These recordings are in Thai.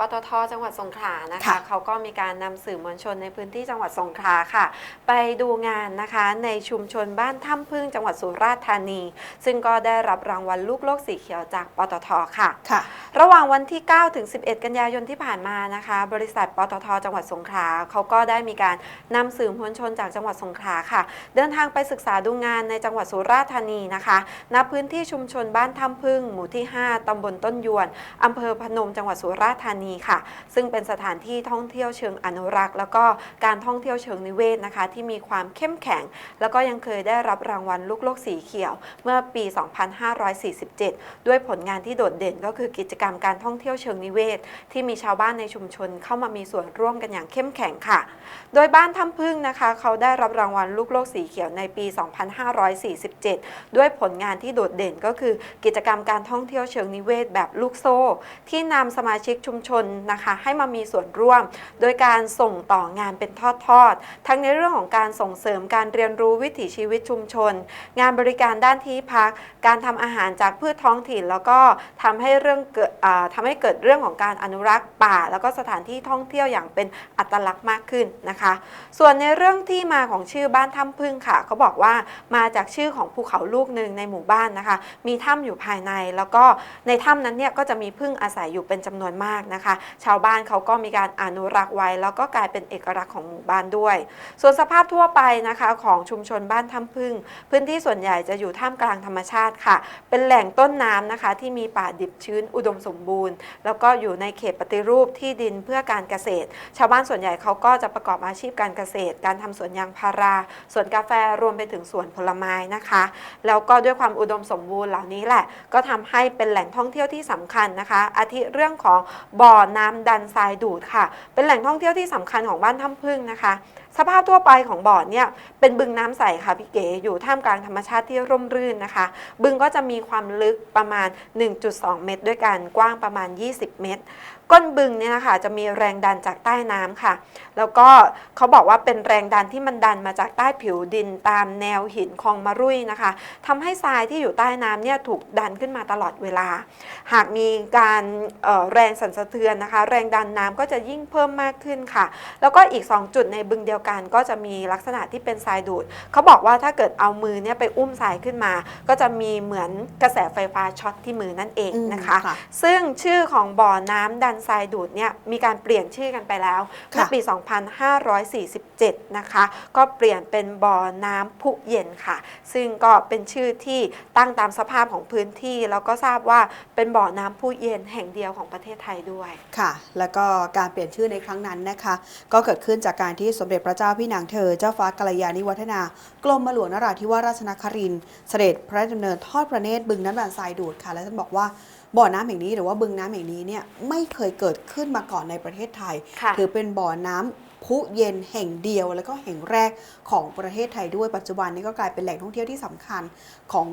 ปตทจังหวัดสงขลานะคะ ค่ะ เขาก็มีการนำสื่อมวลชนในพื้นที่จังหวัดสงขลาค่ะ ไปดูงานนะคะ ในชุมชนบ้านถ้ำพึ่งจังหวัดสุราษฎร์ธานี ซึ่งก็ได้รับรางวัลลูกโลกสีเขียวจากปตทค่ะ ค่ะระหว่างวันที่ 9 ถึง 11 กันยายนที่ผ่านมานะคะ บริษัทปตทจังหวัดสงขลาเขาก็ได้มีการนำสื่อมวลชนจากจังหวัดสงขลาค่ะ เดินทางไปศึกษาดูงานในจังหวัดสุราษฎร์ธานีนะคะณพื้นที่ชุมชนบ้านถ้ำพึ่ง หมู่ที่ 5ตำบลต้นยวนอำเภอพนมจังหวัดสุราษฎร์ธานีค่ะ ซึ่งเป็นสถานที่ท่องเที่ยวเชิงอนุรักษ์ แล้วก็การท่องเที่ยวเชิงนิเวศนะคะ ที่มีความเข้มแข็ง แล้วก็ยังเคยได้รับรางวัลลูกโลกสีเขียว เมื่อปี 2547 ด้วยผลงานที่โดดเด่นก็คือกิจกรรมการท่องเที่ยวเชิงนิเวศ ที่มีชาวบ้านในชุมชนเข้ามามีส่วนร่วมกันอย่างเข้มแข็งค่ะ โดยบ้านถ้ำพึ่งนะคะ เขาได้รับรางวัลลูกโลกสีเขียวในปี 2547 ด้วยผลงานที่โดดเด่นก็คือ กิจกรรมการท่องเที่ยวเชิงนิเวศแบบลูกโซ่ ที่นำสมาชิกชุมชนนะคะ ให้มามีส่วนร่วม โดยการส่งต่องานเป็นทอดๆทั้งในเรื่องของการส่งเสริมการเรียนรู้วิถีชีวิตชุมชน งานบริการด้านที่พัก การทำอาหารจากพืชท้องถิ่น แล้วก็ทำให้เรื่องเกิดอ่าทำให้เกิดเรื่องของการอนุรักษ์ป่า แล้วก็สถานที่ท่องเที่ยวอย่างเป็นอัตลักษณ์มากขึ้นนะคะ ส่วนในเรื่องที่มาของชื่อบ้านถ้ำพึ่งค่ะเขาบอกว่ามาจากชื่อของภูเขาลูกหนึ่งในหมู่บ้านนะคะ มีถ้ำอยู่ภายในแล้วก็ในถ้ำนั้นเนี่ยก็จะมีพึ่งอาศัยอยู่เป็นจำนวนมากนะคะ ชาวบ้านเขาก็มีการอนุรักษ์ไว้ แล้วก็กลายเป็นเอกลักษณ์ของหมู่บ้านด้วย ส่วนสภาพทั่วไปนะคะของชุมชนบ้านถ้ำพึ่ง พื้นที่ส่วนใหญ่จะอยู่ท่ามกลางธรรมชาติค่ะ เป็นแหล่งต้นน้ำนะคะ ที่มีป่าดิบชื้นอุดมสมบูรณ์ แล้วก็อยู่ในเขตปฏิรูปที่ดินเพื่อการเกษตร ชาวบ้านส่วนใหญ่เขาก็จะประกอบอาชีพการเกษตร การทำสวนยางพาราสวนกาแฟรวมไปถึงสวนผลไม้นะคะ แล้วก็ด้วยความอุดมสมบูรณ์เหล่านี้แหละ ก็ทำให้เป็นแหล่งท่องเที่ยวที่สำคัญนะคะ อาทิเรื่องของบ่อน้ำดันทรายดูดค่ะ เป็นแหล่งท่องเที่ยวที่สำคัญของบ้านถ้ำพึ่งนะคะสภาพทั่วไปของบ่อเนี่ยเป็นบึงน้ำใสค่ะพี่เก๋อยู่ท่ามกลางธรรมชาติที่ร่มรื่นนะคะ บึงก็จะมีความลึกประมาณ 1.2 เมตรด้วยกันกว้างประมาณ 20 เมตร ก้นบึงเนี่ยนะคะจะมีแรงดันจากใต้น้ำค่ะ แล้วก็เขาบอกว่าเป็นแรงดันที่มันดันมาจากใต้ผิวดินตามแนวหินคลองมะรุ่ยนะคะทำให้ทรายที่อยู่ใต้น้ำเนี่ยถูกดันขึ้นมาตลอดเวลา หากมีการแรงสั่นสะเทือนนะคะ แรงดันน้ำก็จะยิ่งเพิ่มมากขึ้นค่ะ แล้วก็อีก 2 จุดในบึงเดียวกันก็จะมีลักษณะที่เป็นทรายดูดเขาบอกว่าถ้าเกิดเอามือเนี่ยไปอุ้มทรายขึ้นมา ก็จะมีเหมือนกระแสไฟฟ้าช็อตที่มือนั่นเองนะคะคะซึ่งชื่อของบ่อน้ำดันทรายดูดเนี่ยมีการเปลี่ยนชื่อกันไปแล้วเมื่อค่ะปี 2547 นะคะ ก็เปลี่ยนเป็นบ่อน้ำพุเย็นค่ะ ซึ่งก็เป็นชื่อที่ตั้งตามสภาพของพื้นที่ แล้วก็ทราบว่าเป็นบ่อน้ำพุเย็นแห่งเดียวของประเทศไทยด้วยค่ะ แล้วก็การเปลี่ยนชื่อในครั้งนั้นนะคะ ก็เกิดขึ้นจากการที่สมเด็จพระเจ้าพี่นางเธอเจ้าฟ้ากัลยาณิวัฒนากรมหลวงนราธิวาสราชนครินทร์เสด็จพระราชดำเนินทอดพระเนตรบึงน้ำดันทรายดูดค่ะ และท่านบอกว่า บ่อน้ำแห่งนี้หรือว่าบึงน้ำแห่งนี้เนี่ยไม่เคยเกิดขึ้นมาก่อนในประเทศไทยค่ะถือเป็นบ่อน้ำ พุเย็นแห่งเดียว แล้วก็แห่งแรกของประเทศไทยด้วยปัจจุบันนี้ก็กลายเป็นแหล่งท่องเที่ยวที่สำคัญของ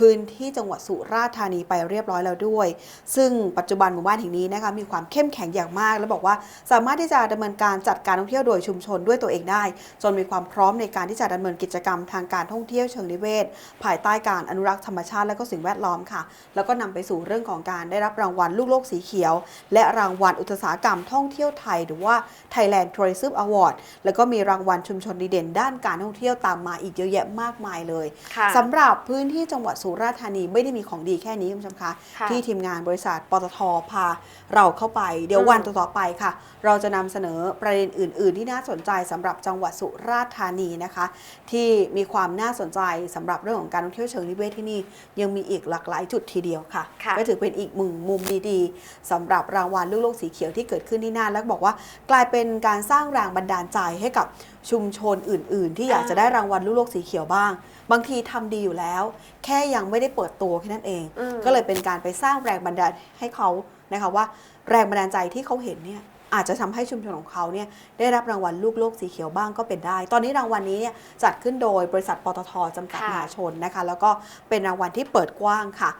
พื้นที่จังหวัดสุราษฎร์ธานีไปเรียบร้อยแล้วด้วย ซึ่งปัจจุบันหมู่บ้านแห่งนี้นะคะมีความเข้มแข็งอย่างมาก และบอกว่าสามารถที่จะดำเนินการจัดการท่องเที่ยวโดยชุมชนด้วยตัวเองได้ จนมีความพร้อมในการที่จะดำเนินกิจกรรมทางการท่องเที่ยวเชิงนิเวศ ภายใต้การอนุรักษ์ธรรมชาติและก็สิ่งแวดล้อมค่ะ แล้วก็นำไปสู่เรื่องของการได้รับรางวัลลูกโลกสีเขียว และรางวัลอุตสาหกรรมท่องเที่ยวไทย หรือว่า Thailand Tourism Award แล้วก็มีรางวัลชุมชนดีเด่น ด้านการท่องเที่ยวตามมาอีกเยอะแยะมากมายเลยค่ะสำหรับพื้นที่จังหวัดสุราษฎร์ธานีไม่ได้มีของดีแค่นี้คุณผู้ชมคะค่ะที่ทีมงานบริษัทปตทพาเราเข้าไป เดี๋ยวอืมวันต่อๆไปค่ะ เราจะนำเสนอประเด็นอื่น ๆ ที่น่าสนใจสำหรับจังหวัดสุราษฎร์ธานีนะคะ ที่มีความน่าสนใจสำหรับเรื่องของการท่องเที่ยวเชิงนิเวศที่นี่ยังมีอีกหลากหลายจุดทีเดียวค่ะค่ะก็ถือเป็นอีกมุมมุมดีๆสำหรับรางวัลลูกโลกสีเขียวที่เกิดขึ้นที่น่านแล้วบอกว่า กลายเป็นการสร้างแรงบันดาลใจให้กับชุมชนอื่น ๆ ที่อยากจะได้รางวัลลูกโลกสีเขียวบ้าง บางทีทำดีอยู่แล้ว แค่ยังไม่ได้เปิดตัวแค่นั้นเองอืมก็เลยเป็นการไปสร้างแรงบันดาลให้เขานะคะว่า แรงบันดาลใจที่เขาเห็นเนี่ยอาจจะทำให้ชุมชนของเขาเนี่ยได้รับรางวัลลูกโลกสีเขียวบ้างก็เป็นได้ ตอนนี้รางวัลนี้เนี่ยจัดขึ้นโดยบริษัทปตทจำกัดค่ะมหาชนนะคะ แล้วก็เป็นรางวัลที่เปิดกว้างค่ะ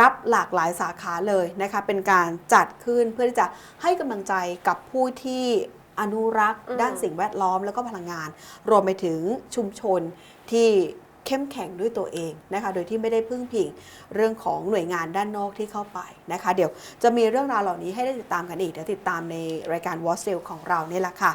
รับหลากหลายสาขาเลยนะคะ เป็นการจัดขึ้นเพื่อที่จะให้กำลังใจกับผู้ที่ อนุรักษ์อืมด้านสิ่งแวดล้อมแล้วก็พลังงาน รวมไปถึงชุมชนที่เข้มแข็งด้วยตัวเองนะคะโดยที่ไม่ได้พึ่งพิงเรื่องของหน่วยงานด้านนอกที่เข้าไปนะคะ เดี๋ยวจะมีเรื่องราวเหล่านี้ให้ได้ติดตามกันอีกเดี๋ยวติดตามในรายการวอ s เซลของเราเนี่ยแหละค่ะ